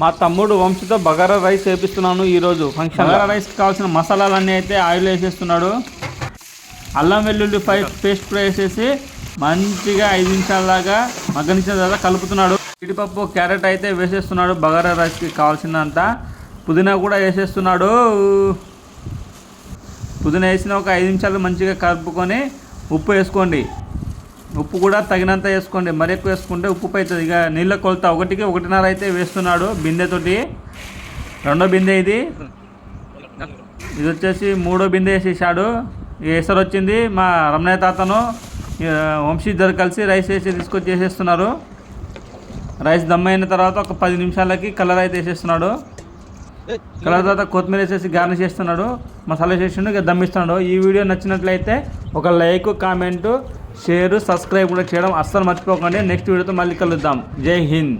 మా తమ్ముడు వంశీతో బగారా రైస్ వేపిస్తున్నాను ఈరోజు. ఫంక్షన్ బగారా రైస్కి కావాల్సిన మసాలాలన్నీ అయితే ఆయిల్ వేసేస్తున్నాడు. అల్లం వెల్లుల్లి ఫై పేస్ట్ కూడా వేసేసి మంచిగా ఐదు నిమిషాల దాకా మగ్గనిచ్చిన తర్వాత కలుపుతున్నాడు. జీడిపప్పు క్యారెట్ అయితే వేసేస్తున్నాడు బగారా రైస్కి కావాల్సినంత. పుదీనా కూడా వేసేస్తున్నాడు. పుదీనా వేసిన ఒక ఐదు నిమిషాలు మంచిగా కలుపుకొని ఉప్పు వేసుకోండి. ఉప్పు కూడా తగినంత వేసుకోండి. మరి ఎక్కువ వేసుకుంటే ఉప్పు అవుతుంది ఇక నీళ్ళ కొలత ఒకటికి ఒకటిన్నర అయితే వేస్తున్నాడు బిందెతోటి. రెండో బిందె ఇది. ఇది వచ్చేసి మూడో బిందె వేసేసాడు. ఎసరు వచ్చింది మా రమణయ్య తాతను. ఇక వంశీ ఇద్దరు కలిసి రైస్ వేసి తీసుకొచ్చి వేసేస్తున్నారు. రైస్ దమ్ అయిన తర్వాత ఒక పది నిమిషాలకి కలర్ అయితే వేసేస్తున్నాడు. కలర్ తర్వాత కొత్తిమీర వేసేసి గార్నిష్ చేస్తున్నాడు. మసాలా చేసిండు ఇక దమ్మిస్తున్నాడు ఈ వీడియో నచ్చినట్లయితే ఒక లైక్ కామెంటు షేర్ సబ్స్క్రైబ్ కూడా చేయడం అస్సలు మర్చిపోకండి. నెక్స్ట్ వీడియోతో మళ్ళీ కలుద్దాం. జై హింద్.